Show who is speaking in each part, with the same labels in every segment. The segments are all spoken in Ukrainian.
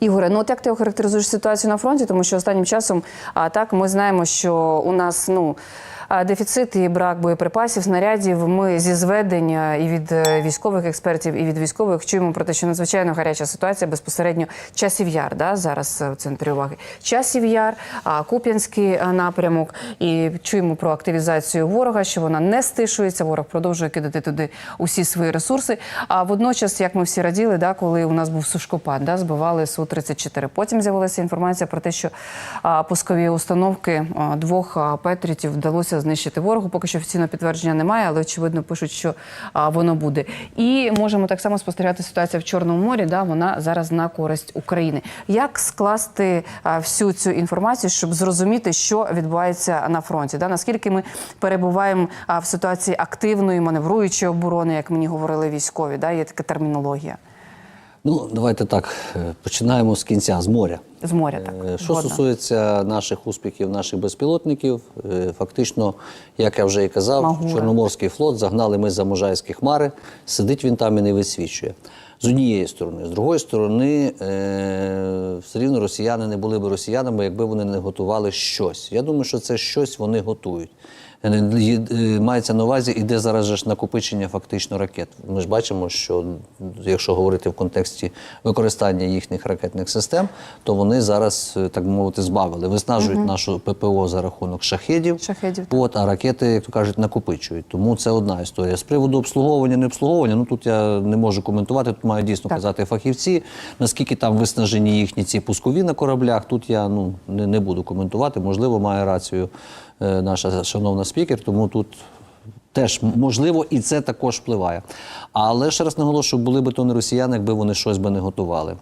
Speaker 1: Ігоре, ну от як ти охарактеризуєш ситуацію на фронті? Тому що останнім часом а, так ми знаємо, що у нас ну. Дефіцит і брак боєприпасів, снарядів. Ми зі зведення і від е, військових експертів, і від військових чуємо про те, що надзвичайно гаряча ситуація безпосередньо часів яр. Да, зараз е, в центрі уваги. Часів яр, Куп'янський е, напрямок. І чуємо про активізацію ворога, що вона не стишується. Ворог продовжує кидати туди усі свої ресурси. А водночас, як ми всі раділи, да, коли у нас був сушкопад, да, збивали су 34 Потім з'явилася інформація про те, що пускові установки двох петрітів вдалося знищити ворогу. Поки що офіційного підтвердження немає, але очевидно пишуть, що а, воно буде. І можемо так само спостерігати ситуацію в Чорному морі. Да, вона зараз на користь України. Як скласти а, всю цю інформацію, щоб зрозуміти, що відбувається на фронті? Да? Наскільки ми перебуваємо а, в ситуації активної маневруючої оборони, як мені говорили військові? Да? Є така термінологія
Speaker 2: Ну, давайте так, е, починаємо з кінця, з моря.
Speaker 1: з моря. Так
Speaker 2: Е, Що
Speaker 1: Згодна.
Speaker 2: стосується наших успіхів, наших безпілотників, е, фактично, як я вже і казав,
Speaker 1: Магура.
Speaker 2: Чорноморський флот загнали ми за Можайські хмари, сидить він там і не висвічує. З однієї сторони, з другої сторони, все рівно росіяни не були б росіянами, якби вони не готували щось. Я думаю, що це щось вони готують. Е, е, Мається на увазі, іде зараз же ж накопичення фактично ракет. Ми ж бачимо, що якщо говорити в контексті використання їхніх ракетних систем, то вони зараз, е, так би мовити, збавили, виснажують нашу ППО за рахунок шахедів.
Speaker 1: Шахедів.
Speaker 2: От, а ракети, як то кажуть, накопичують. Тому це одна історія. З приводу обслуговування, не обслуговування, ну тут я не можу коментувати. Тут мають дійсно
Speaker 1: Так.
Speaker 2: казати фахівці. Наскільки там виснажені їхні ці пускові на кораблях, тут я ну не, не буду коментувати. Можливо, має рацію наша шановна спікер, тому тут. Теж можливо, і це також впливає. Але ще раз наголошую, були би то не росіяни, якби вони щось би не готували.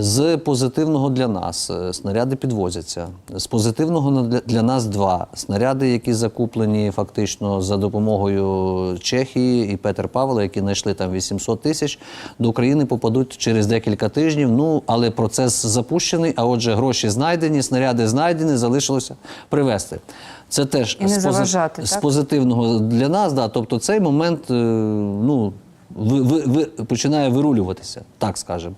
Speaker 2: З позитивного для нас е, снаряди підвозяться. З позитивного для- нас два снаряди, які закуплені фактично за допомогою Чехії і Петер Павла, які знайшли там 800 тисяч, до України попадуть через декілька тижнів. Ну але процес запущений. А отже, гроші знайдені, снаряди знайдені, залишилося привезти. Це теж
Speaker 1: І
Speaker 2: з
Speaker 1: заважати,
Speaker 2: з позитивного для нас, да, тобто цей момент е, ну, ви, ви, ви, починає вирулюватися, так скажемо.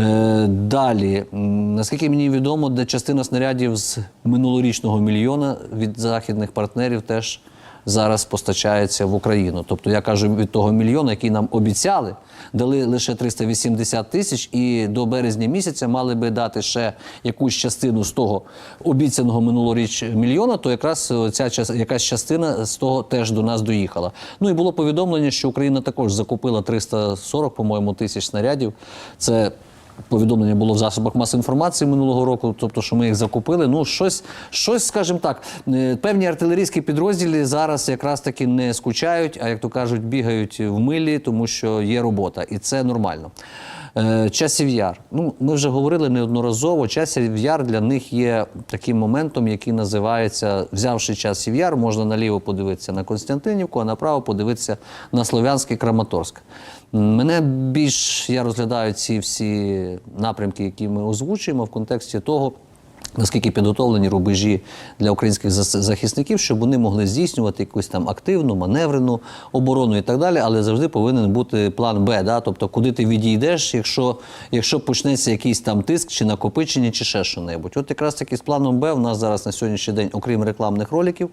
Speaker 2: Е, далі, наскільки мені відомо, де частина снарядів з минулорічного мільйона від західних партнерів теж зараз постачається в Україну. Тобто я кажу від того мільйона, який нам обіцяли, дали лише 380 тисяч, і до березня місяця мали би дати ще якусь частину з того обіцяного минулоріч мільйона, то якраз ця якась частина з того теж до нас доїхала. Ну і було повідомлення, що Україна також закупила 340, по-моєму, тисяч снарядів. Це Повідомлення було в засобах масової інформації минулого року, тобто, що ми їх закупили. Ну, щось, щось, скажімо так, е, певні артилерійські підрозділи зараз якраз таки не скучають, а як то кажуть, бігають в милі, тому що є робота, і це нормально. Е, Часів яр. Ну, ми вже говорили неодноразово. Часів яр для них є таким моментом, який називається, взявши часів яр, можна наліво подивитися на Константинівку, а направо подивитися на Слов'янський Краматорськ. Мене більш я розглядаю ці всі напрямки, які ми озвучуємо в контексті того. Наскільки підготовлені рубежі для українських захисників, щоб вони могли здійснювати якусь там активну, маневрену оборону і так далі, але завжди повинен бути план Б, да? тобто куди ти відійдеш, якщо, якщо почнеться якийсь там тиск чи накопичення, чи ще що-небудь. От якраз таки з планом Б у нас зараз на сьогоднішній день, окрім рекламних роликів,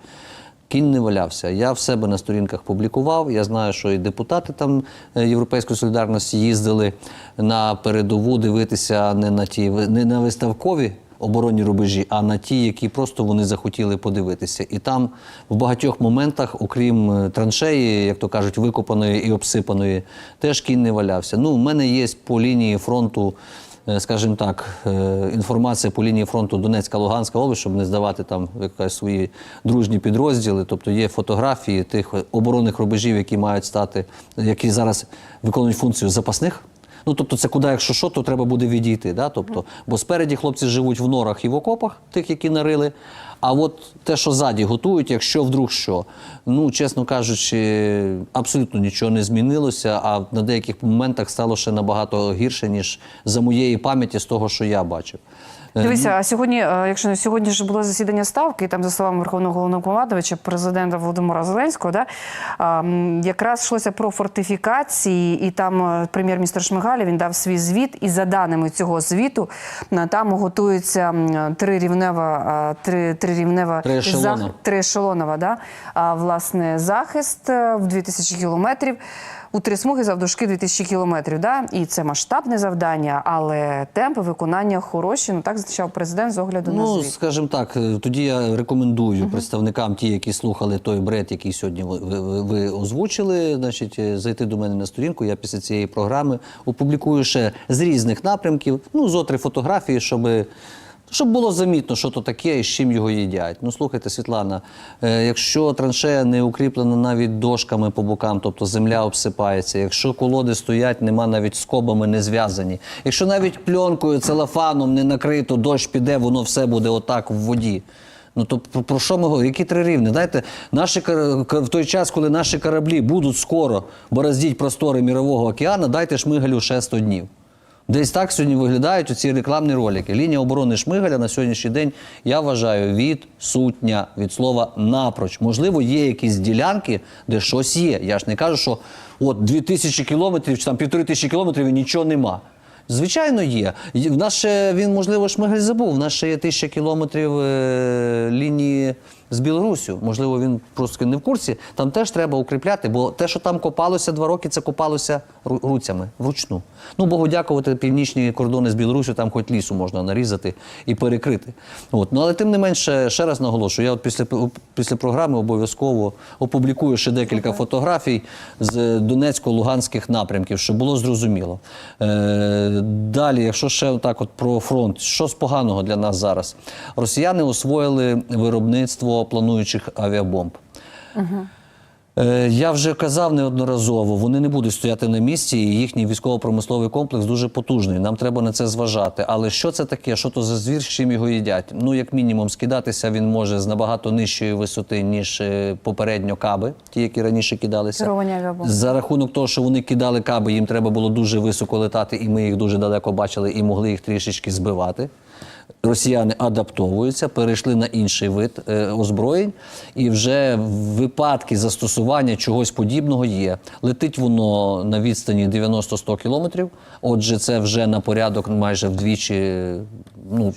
Speaker 2: Кінь не валявся. Я в себе на сторінках публікував. Я знаю, що і депутати там е, Європейської солідарності їздили на передову дивитися не на ті не на виставкові оборонні рубежі, а на ті, які просто вони захотіли подивитися. І там в багатьох моментах, окрім е, траншеї, як то кажуть, викопаної і обсипаної, теж кінь не валявся. Ну, у мене є по лінії фронту скажімо так, е, інформація по лінії фронту Донецька, Луганська область, щоб не здавати там якась свої дружні підрозділи. Тобто є фотографії тих оборонних рубежів, які мають стати, які зараз виконують функцію запасних. Ну, тобто, це куди, якщо що, то треба буде відійти. Да? Тобто, бо спереді хлопці живуть в норах і в окопах, тих, які нарили. А от те, що ззаді готують, якщо вдруг що, ну чесно кажучи, абсолютно нічого не змінилося. А на деяких моментах стало ще набагато гірше, ніж за моєї пам'яті з того, що я бачив. Е,
Speaker 1: Дивися, а сьогодні, е, якщо не сьогодні ж було засідання ставки, там за словами Верховного головнокомандувача, президента Володимира Зеленського, да, якраз йшлося про фортифікації, і там е, прем'єр-міністр Шмигаля він дав свій звіт, і за даними цього звіту там готується трирівнева, три, трирівнева
Speaker 2: Триешелонова.
Speaker 1: зах- да, власне, захист в 2000 кілометрів. У три смуги завдовжки 2000 кілометрів. Да? І це масштабне завдання, але темпи виконання хороші. Ну так зазначав президент з огляду на
Speaker 2: Ну, скажімо так, е, тоді я рекомендую представникам, ті, які слухали той бред, який сьогодні ви, ви, ви озвучили, значить, е, зайти до мене на сторінку. Я після цієї програми опублікую ще з різних напрямків, ну, зо три фотографії, щоб. Щоб було замітно, що то таке і з чим його їдять. Ну слухайте, Світлана, е, якщо траншея не укріплена навіть дошками по бокам, тобто земля обсипається, якщо колоди стоять, нема навіть скобами не зв'язані, якщо навіть пленкою, целофаном не накрито, дощ піде, воно все буде отак в воді. Ну то про, що ми говоримо? Які три рівні? Знаєте, наші в той час, коли наші кораблі будуть скоро бороздіть простори мірового океану, дайте шмигалю ще 100 днів. Десь так сьогодні виглядають ці рекламні ролики. Лінія оборони Шмигаля на сьогоднішній день, я вважаю, відсутня від слова напроч. Можливо, є якісь ділянки, де щось є. Я ж не кажу, що от 2000 кілометрів чи там півтори тисячі кілометрів і нічого нема. Звичайно, є. В нас ще він, можливо, Шмигаль забув. В нас ще є тисяча кілометрів е, лінії з Білоруссю. Можливо, він просто не в курсі. Там теж треба укріпляти, бо те, що там копалося два роки, це копалося руцями вручну. Ну, Богу дякувати, північні кордони з Білоруссю, там хоч лісу можна нарізати і перекрити. От. Ну, але тим не менше, ще раз наголошую, я от після, після програми обов'язково опублікую ще декілька фотографій з Донецько-Луганських напрямків, щоб було зрозуміло. Е, далі, якщо ще так от про фронт, що з поганого для нас зараз? Росіяни освоїли виробництво плануючих авіабомб. Е, Я вже казав неодноразово, вони не будуть стояти на місці, і їхній військово-промисловий комплекс дуже потужний. Нам треба на це зважати. Але що це таке? Що то за звір, з чим його їдять? Ну, як мінімум, скидатися він може з набагато нижчої висоти, ніж е, попередньо каби, ті, які раніше кидалися. За рахунок того, що вони кидали каби, їм треба було дуже високо летати, і ми їх дуже далеко бачили і могли їх трішечки збивати. Росіяни адаптовуються, перейшли на інший вид е, озброєнь, і вже випадки застосування чогось подібного є. Летить воно на відстані 90-100 кілометрів. Отже, це вже на порядок майже вдвічі ну,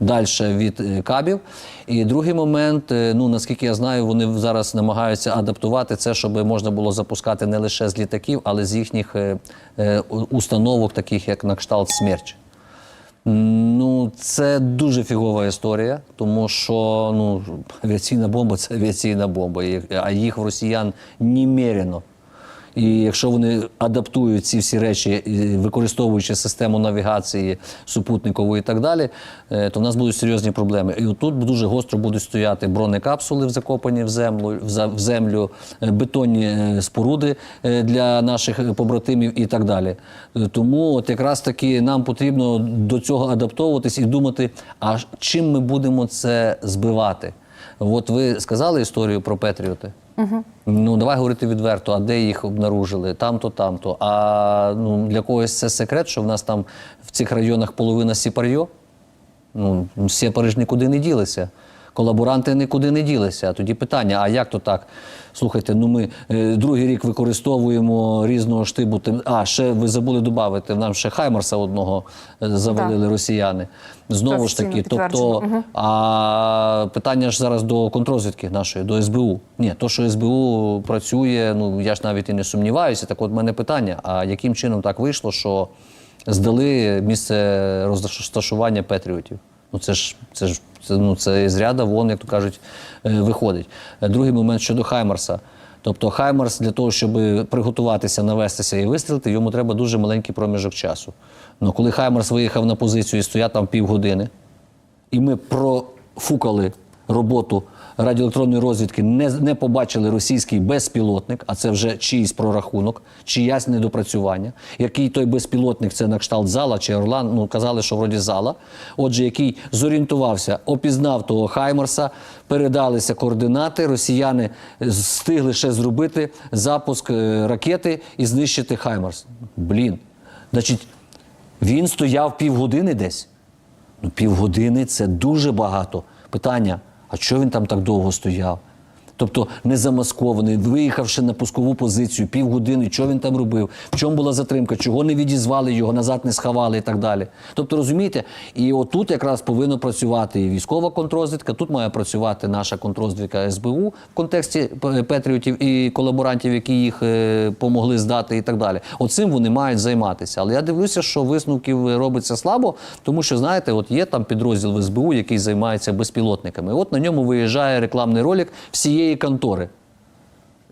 Speaker 2: далі від е, кабів. І другий момент, е, ну наскільки я знаю, вони зараз намагаються адаптувати це, щоб можна було запускати не лише з літаків, але з їхніх установок, таких як на кшталт смерч. Ну, це дуже фігова історія, тому що ну, авіаційна бомба це авіаційна бомба, а їх в росіян немерено. І якщо вони адаптують ці всі речі, використовуючи систему навігації супутникової і так далі, е, то в нас будуть серйозні проблеми. І отут дуже гостро будуть стояти бронекапсули, закопані в землю, в землю, е, бетонні е, споруди е, для наших побратимів і так далі. Е, Тому от якраз таки нам потрібно до цього адаптовуватись і думати, а чим ми будемо це збивати. От ви сказали історію про Петріоти. Угу. Ну давай говорити відверто, а де їх обнаружили? Там-то, там-то. А ну для когось це секрет, що в нас там в цих районах половина сіпарйо. Ну, сепари ж нікуди не ділися. Колаборанти нікуди не ділися. А тоді питання: а як то так? Слухайте, ну ми е, другий рік використовуємо різного штибу. тим- А, ще ви забули додати, нам ще Хаймарса одного е, завалили росіяни. Знову ж таки, тобто, а питання ж зараз до контрозвідки нашої, до СБУ. Ні, то, що СБУ працює, ну я ж навіть і не сумніваюся. Так от мене питання: а яким чином так вийшло, що здали місце розташування Петріотів? Ну це ж це ж це, ну, це із ряда вон, як то кажуть, е, виходить. Е, Другий момент щодо Хаймарса. Тобто Хаймарс для того, щоб приготуватися, навестися і вистрілити, йому треба дуже маленький проміжок часу. Ну коли Хаймарс виїхав на позицію і стояв там півгодини, і ми профукали роботу радіоелектронної розвідки, не, не побачили російський безпілотник, а це вже чийсь прорахунок, чиясь недопрацювання. Який той безпілотник, це на кшталт зала чи Орлан, ну казали, що вроді зала. Отже, який зорієнтувався, опізнав того Хаймерса, передалися координати. Росіяни встигли ще зробити запуск е, ракети і знищити Хаймерс. Блін. Значить, він стояв півгодини десь. Ну, півгодини це дуже багато. Питання: а чого він там так довго стояв? Тобто не замаскований, виїхавши на пускову позицію півгодини, що він там робив, в чому була затримка, чого не відізвали його, назад не сховали і так далі. Тобто, розумієте, і отут якраз повинно працювати і військова контрозвідка, тут має працювати наша контрозвідка СБУ в контексті п- патріотів і колаборантів, які їх е, здати, і так далі. Оцим вони мають займатися. Але я дивлюся, що висновків робиться слабо, тому що знаєте, от є там підрозділ в СБУ, який займається безпілотниками. От на ньому виїжджає рекламний ролик всієї контори.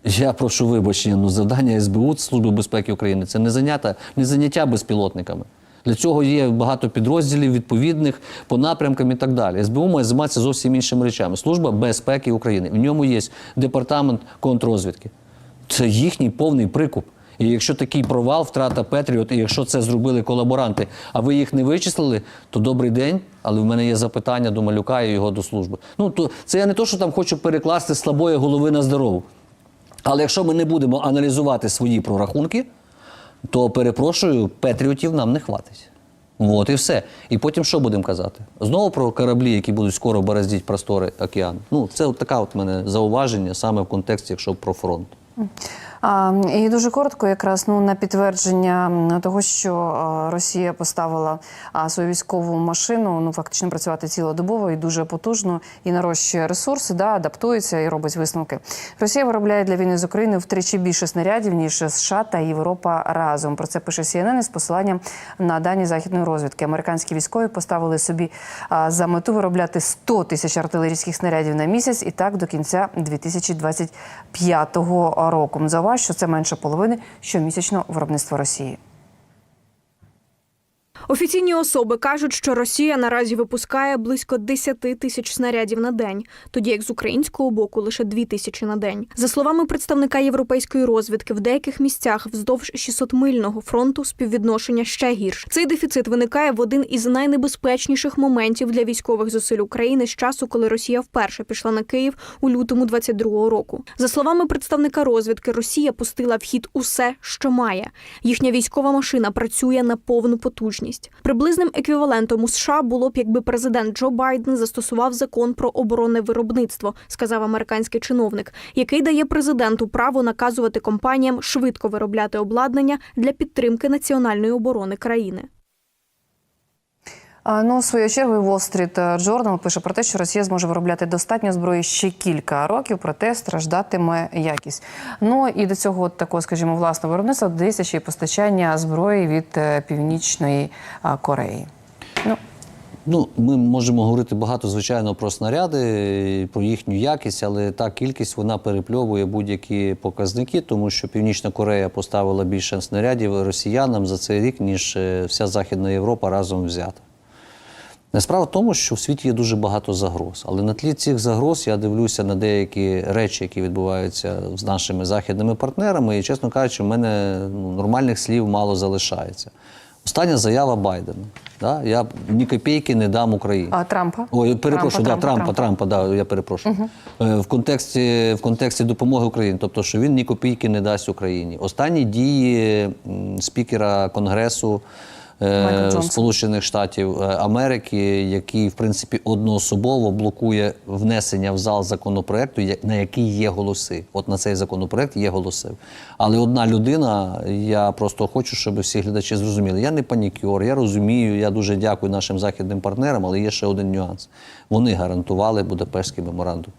Speaker 2: Я прошу вибачення, ну завдання СБУ Служби безпеки України це не заняття, не заняття безпілотниками. Для цього є багато підрозділів відповідних по напрямкам і так далі. СБУ має займатися зовсім іншими речами. Служба безпеки України. В ньому є департамент контррозвідки. Це їхній повний прикуп. І якщо такий провал, втрата Петріот, і якщо це зробили колаборанти, а ви їх не вичислили, то добрий день. Але в мене є запитання до малюка і його до служби. Ну то це я не то, що там хочу перекласти слабої голови на здорову. Але якщо ми не будемо аналізувати свої прорахунки, то перепрошую, патріотів нам не хватить. От і все. І потім що будемо казати? Знову про кораблі, які будуть скоро бороздити простори океану. Ну, це от така от мене зауваження саме в контексті, якщо про фронт.
Speaker 1: І дуже коротко, якраз ну на підтвердження того, що Росія поставила свою військову машину, ну фактично працювати цілодобово і дуже потужно і нарощує ресурси, да, адаптується і робить висновки. Росія виробляє для війни з Україною втричі більше снарядів ніж США та Європа разом. Про це пише CNN із посиланням на дані західної розвідки. Американські військові поставили собі за мету виробляти 100 тисяч артилерійських снарядів на місяць, і так до кінця 2025 року. Зауваж, що це менше половини щомісячного виробництва Росії.
Speaker 3: Офіційні особи кажуть, що Росія наразі випускає близько 10 тисяч снарядів на день, тоді як з українського боку лише 2 тисячі на день. За словами представника європейської розвідки, в деяких місцях вздовж 600-мильного фронту співвідношення ще гірше. Цей дефіцит виникає в один із найнебезпечніших моментів для військових зусиль України з часу, коли Росія вперше пішла на Київ у лютому 22-го року. За словами представника розвідки, Росія пустила в хід усе, що має. Їхня військова машина працює на повну потужність. Приблизним еквівалентом у США було б, якби президент Джо Байден застосував закон про оборонне виробництво, сказав американський чиновник, який дає президенту право наказувати компаніям швидко виробляти обладнання для підтримки національної оборони країни.
Speaker 1: Ну, в свою чергу, Wall Street Journal пише про те, що Росія зможе виробляти достатньо зброї ще кілька років, проте страждатиме якість. Ну і до цього такого, скажімо, власного виробництва додається ще й постачання зброї від е, північної Кореї. Ну
Speaker 2: Ну, ми можемо говорити багато, звичайно, про снаряди, про їхню якість, але та кількість вона перепльовує будь-які показники, тому що Північна Корея поставила більше снарядів росіянам за цей рік, ніж е, вся Західна Європа разом взята. Справа в тому, що в світі є дуже багато загроз, але на тлі цих загроз я дивлюся на деякі речі, які відбуваються з нашими західними партнерами, і, чесно кажучи, в мене ну, нормальних слів мало залишається. Остання заява Байдена. Да? Я ні копійки не дам Україні.
Speaker 1: а Трампа
Speaker 2: Ой, перепрошую,
Speaker 1: Трампа,
Speaker 2: да, Трампа, Трампа, да, я перепрошую. Е, В, контексті, в контексті допомоги Україні, тобто, що він ні копійки не дасть Україні. Останні дії спікера Конгресу. Сполучених Штатів е, Америки, який, в принципі, одноособово блокує внесення в зал законопроекту, на який є голоси. От на цей законопроект є голоси. Але одна людина, я просто хочу, щоб всі глядачі зрозуміли. Я не панікер, я розумію, я дуже дякую нашим західним партнерам, але є ще один нюанс. Вони гарантували Будапештський меморандум.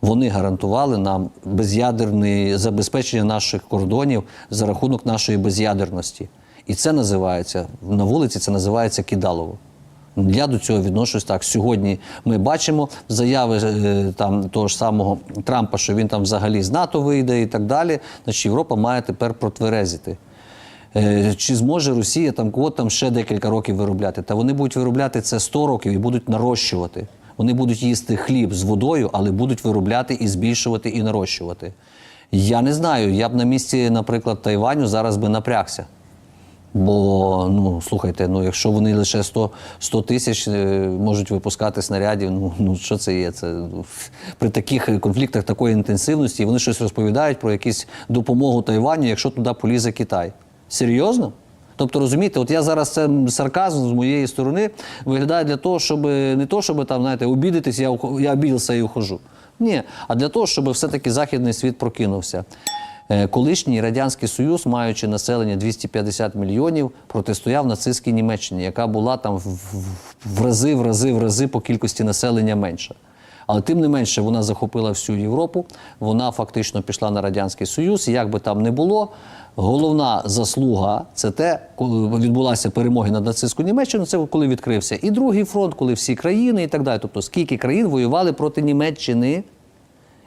Speaker 2: Вони гарантували нам без'ядерне забезпечення наших кордонів за рахунок нашої без'ядерності. І це називається на вулиці, це називається кидалово. Я до цього відношусь так. Сьогодні ми бачимо заяви е, там того ж самого Трампа, що він там взагалі з НАТО вийде і так далі. Значить, Європа має тепер протверезити. Е, Чи зможе Росія там квот там ще декілька років виробляти? Та вони будуть виробляти це 100 років і будуть нарощувати. Вони будуть їсти хліб з водою, але будуть виробляти і збільшувати і нарощувати. Я не знаю. Я б на місці, наприклад, Тайваню зараз би напрягся. Бо ну слухайте, ну якщо вони лише 100, 100 тисяч е, можуть випускати снарядів, ну ну що це є? Це при таких конфліктах такої інтенсивності вони щось розповідають про якусь допомогу Тайваню, якщо туди полізе Китай. Серйозно? Тобто, розумієте, от я зараз це сарказм з моєї сторони виглядає для того, щоб не то, щоб там, знаєте, обідатись, я, я обідався і ухожу. Ні, а для того, щоб все-таки західний світ прокинувся. Е, Колишній Радянський Союз, маючи населення 250 мільйонів, протистояв нацистській Німеччині, яка була там в, рази, в рази, в рази по кількості населення менша. Але тим не менше вона захопила всю Європу, вона фактично пішла на Радянський Союз. Як би там не було, головна заслуга це те, коли відбулася перемоги над нацистською Німеччиною, це коли відкрився і другий фронт, коли всі країни і так далі. Тобто, скільки країн воювали проти Німеччини.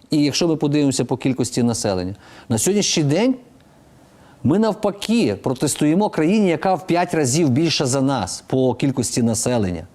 Speaker 2: І якщо ми подивимося по кількості населення, на сьогоднішній день ми навпаки протистоїмо країні, яка в 5 разів більша за нас по кількості населення.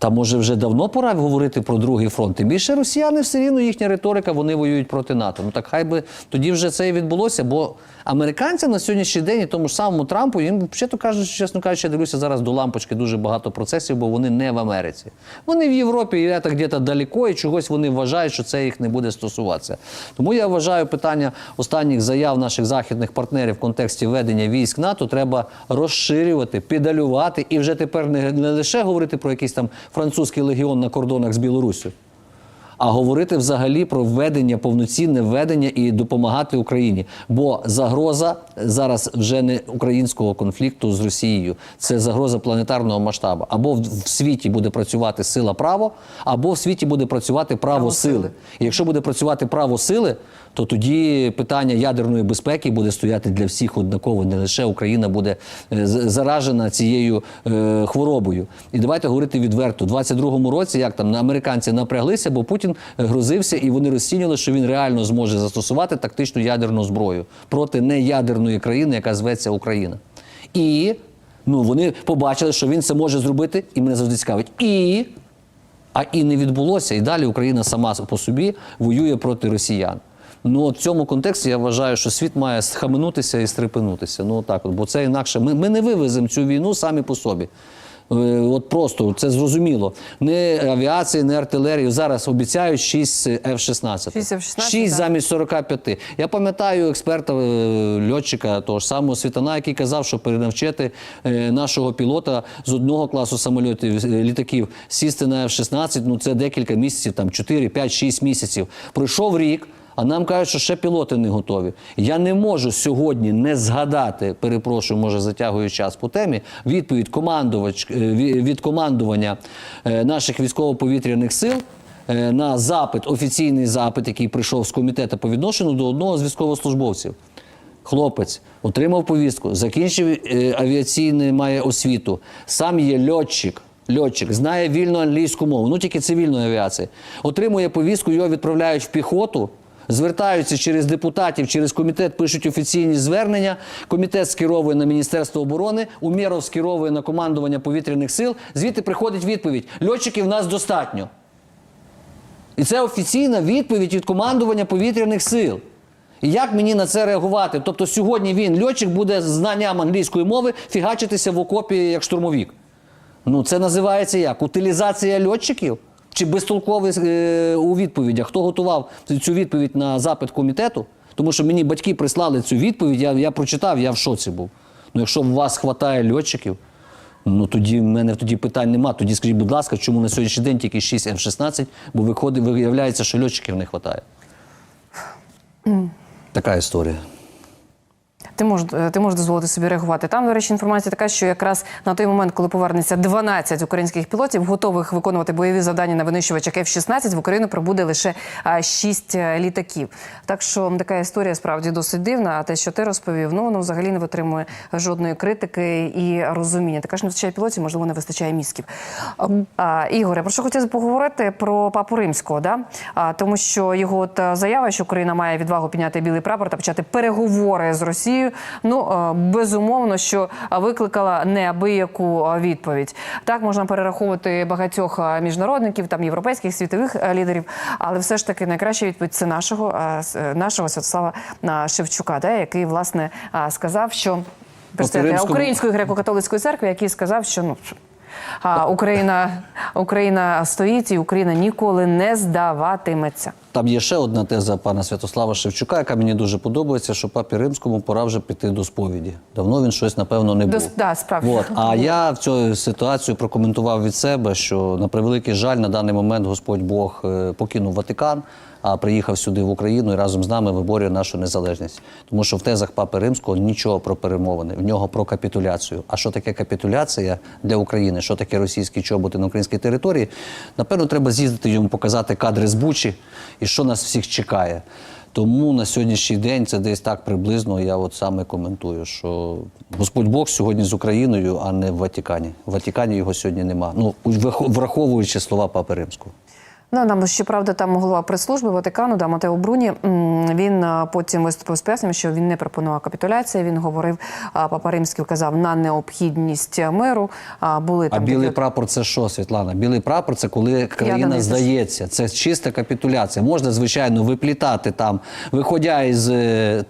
Speaker 2: Та може вже давно пора говорити про другий фронт. Тим більше росіяни все рівно їхня риторика, вони воюють проти НАТО. Ну так хай би тоді вже це і відбулося, бо американці на сьогоднішній день і тому ж самому Трампу, їм взагалі кажуть, чесно кажучи, я дивлюся зараз до лампочки дуже багато процесів, бо вони не в Америці. Вони в Європі, і це где-то далеко, і чогось вони вважають, що це їх не буде стосуватися. Тому я вважаю питання останніх заяв наших західних партнерів в контексті ведення військ НАТО треба розширювати, педалювати і вже тепер не, не лише говорити про якийсь там французький легіон на кордонах з Білоруссю, а говорити взагалі про введення, повноцінне введення і допомагати Україні. Бо загроза зараз вже не українського конфлікту з Росією, це загроза планетарного масштабу. Або в, світі буде працювати сила право, або в світі буде працювати право,
Speaker 1: Право
Speaker 2: сили.
Speaker 1: сили.
Speaker 2: І якщо буде працювати право сили, то тоді питання ядерної безпеки буде стояти для всіх однаково. Не лише Україна буде е, заражена цією е, хворобою. І давайте говорити відверто. У 22-му році, як там американці напряглися, бо Путін е, грозився, і вони розцінювали, що він реально зможе застосувати тактичну ядерну зброю проти неядерної країни, яка зветься Україна. І ну вони побачили, що він це може зробити, і мене завжди цікавить. І а і не відбулося. І далі Україна сама по собі воює проти росіян. Ну, в цьому контексті я вважаю, що світ має схаменутися і стрепенутися. Ну так, от, бо це інакше. Ми, ми не вивеземо цю війну самі по собі. Е, От просто це зрозуміло. Не авіації, не артилерії. Зараз обіцяють 6 F-16.
Speaker 1: 6 F-16,
Speaker 2: 6
Speaker 1: так.
Speaker 2: замість 45. Я пам'ятаю експерта е, льотчика, того ж самого Світана, який казав, що перенавчити е, нашого пілота з одного класу самольотів літаків сісти на F-16, ну це декілька місяців, там 4, 5, 6 місяців. Пройшов рік. А нам кажуть, що ще пілоти не готові. Я не можу сьогодні не згадати, перепрошую, може затягую час по темі. Відповідь командувач е, від командування е, наших військово-повітряних сил е, на запит, офіційний запит, який прийшов з комітету по відношенню до одного з військовослужбовців. Хлопець отримав повістку, закінчив авіаційну має освіту, сам є льотчик. Льотчик знає вільну англійську мову, ну тільки цивільної авіації. Отримує повістку, його відправляють в піхоту. Звертаються через депутатів, через комітет, пишуть офіційні звернення. Комітет скеровує на Міністерство оборони, Умєров скеровує на командування повітряних сил. Звідти приходить відповідь: льотчиків в нас достатньо. І це офіційна відповідь від командування повітряних сил. І як мені на це реагувати? Тобто сьогодні він, льотчик, буде з знанням англійської мови фігачитися в окопі як штурмовік. Ну, це називається як? Утилізація льотчиків? Чи безтолковий е, у відповідях? Хто готував цю відповідь на запит комітету? Тому що мені батьки прислали цю відповідь, я, я прочитав, я в шоці був. Ну, якщо у вас вистачає льотчиків, ну тоді в мене тоді питань нема. Тоді скажіть, будь ласка, чому на сьогоднішній день тільки 6 F-16, бо виходить, виявляється, що льотчиків не вистачає. Така історія.
Speaker 1: Ти можеш, е, ти можеш дозволити собі реагувати. Там, до речі, інформація така, що якраз на той момент, коли повернеться 12 українських пілотів, готових виконувати бойові завдання на винищувачах F-16, в Україну прибуде лише 6 літаків. Так що така історія справді досить дивна. А те, що ти розповів, ну воно взагалі не витримує жодної критики і розуміння. Така ж не вистачає пілотів, можливо, не вистачає мізків. А, Ігоре, про що хотів поговорити про папу римського, да? а, тому що його от е, заява, що Україна має відвагу підняти білий прапор та почати переговори з Росією, Ну е, безумовно, що викликала неабияку е, відповідь. Так можна перераховувати багатьох е, міжнародників, там європейських світових лідерів, але все ж таки найкраща відповідь це нашого нашого Святослава Шевчука, де який власне сказав, що
Speaker 2: Римському-
Speaker 1: Української греко-католицької церкви, який сказав, що ну. А Україна, Україна стоїть і Україна ніколи не здаватиметься.
Speaker 2: Там є ще одна теза пана Святослава Шевчука, яка мені дуже подобається, що папі римському пора вже піти до сповіді. Давно він щось, напевно, не був.
Speaker 1: да, справді.
Speaker 2: От. А я в цю ситуацію прокоментував від себе, що на превеликий жаль, на даний момент Господь Бог е, покинув Ватикан, приїхав сюди в Україну і разом з нами виборює нашу незалежність. Тому що в тезах папи римського нічого про перемовини, в нього про капітуляцію. А що таке капітуляція для України? Що таке російські чоботи на українській території? Напевно, треба з'їздити йому показати кадри з Бучі і що нас всіх чекає. Тому на сьогоднішній день це десь так приблизно. Я от саме коментую, що Господь Бог сьогодні з Україною, а не в Ватикані. В Ватикані його сьогодні нема. Ну враховуючи слова Папи Римського.
Speaker 1: Ну, нам щоправда, там голова прес-служби Ватикану, да, Матео Бруні. Він потім виступив з поясненням, що він не пропонував капітуляції. Він говорив, а, Папа Римський вказав на необхідність миру. А, були
Speaker 2: А
Speaker 1: там
Speaker 2: білий
Speaker 1: такі-
Speaker 2: прапор це що, Світлана? Білий прапор це коли країна здається. Це чиста капітуляція. Можна, звичайно, виплітати там, виходя із е,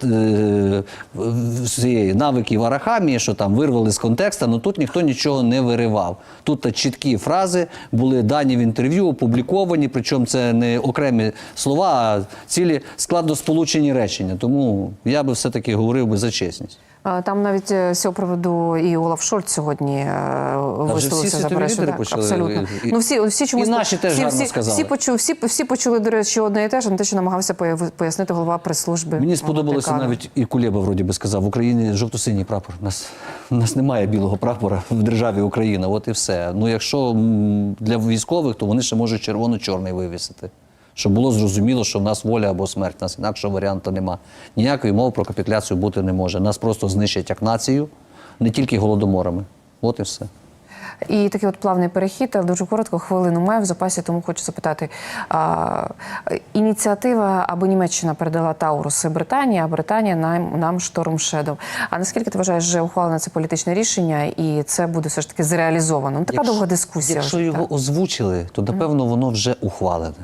Speaker 2: е, навиків арахамії, що там вирвали з контексту, але тут ніхто нічого не виривав. Тут чіткі фрази були дані в інтерв'ю, опубліковані, причому це не окремі слова, а цілі складносполучені речення. Тому я би все-таки говорив би за чесність.
Speaker 1: Там навіть е, з цього приводу і Олаф Шольц сьогодні е, висловився за
Speaker 2: почали,
Speaker 1: абсолютно.
Speaker 2: і- і-
Speaker 1: ну всі, всі чомусь
Speaker 2: і наші теж
Speaker 1: всі,
Speaker 2: гарно
Speaker 1: всі,
Speaker 2: сказали.
Speaker 1: всі, почули, всі, всі почули до речі одне і те ж, не те, що намагався пояснити голова прес-служби.
Speaker 2: Мені сподобалося навіть і Кулеба вроді би сказав, в Україні жовто-синій прапор. У нас, у нас немає білого прапора в державі Україна. От і все. Ну якщо для військових, то вони ще можуть червоно-чорний вивісити. Щоб було зрозуміло, що в нас воля або смерть, у нас інакшого варіанту нема. Ніякої мови про капітуляцію бути не може. Нас просто знищать як націю, не тільки голодоморами. От і все.
Speaker 1: І такий от плавний перехід, але дуже коротко, хвилину маю в запасі, тому хочу запитати. А, ініціатива, аби Німеччина передала Тауруси Британії, а Британія нам, нам Шторм Шедов. А наскільки ти вважаєш, вже ухвалене це політичне рішення, і це буде все ж таки зреалізовано? Ну, така довга дискусія.
Speaker 2: Якщо
Speaker 1: вже,
Speaker 2: його
Speaker 1: так.
Speaker 2: озвучили, то напевно воно вже ухвалене.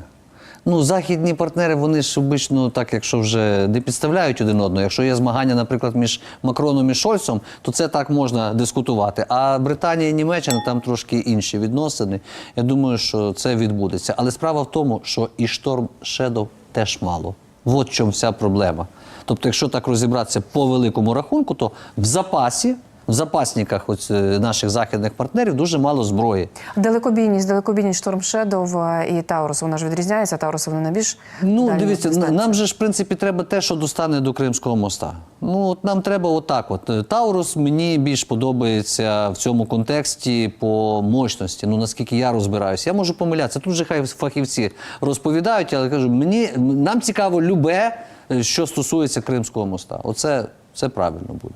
Speaker 2: Ну, західні партнери, вони ж обично так, якщо вже не підставляють один одного. Якщо є змагання, наприклад, між Макроном і Шольцом, то це так можна дискутувати. А Британія і Німеччина там трошки інші відносини. Я думаю, що це відбудеться. Але справа в тому, що і шторм Шедов теж мало. От в чому вся проблема. Тобто, якщо так розібратися по великому рахунку, то в запасі. В запасниках ось, е, наших західних партнерів дуже мало зброї.
Speaker 1: Далекобійність, далекобійність Шторм Шедов е, і Таурус, вона ж відрізняється. Таурус вони найбільш
Speaker 2: Ну, дивіться, нам же ж в принципі треба те, що достане до Кримського моста. Ну, от нам треба отак. От Таурус мені більш подобається в цьому контексті по мощності. Ну наскільки я розбираюся, я можу помилятися. Тут же хай фахівці розповідають, але кажу, мені нам цікаво любе, е, що стосується Кримського моста. Оце це правильно буде.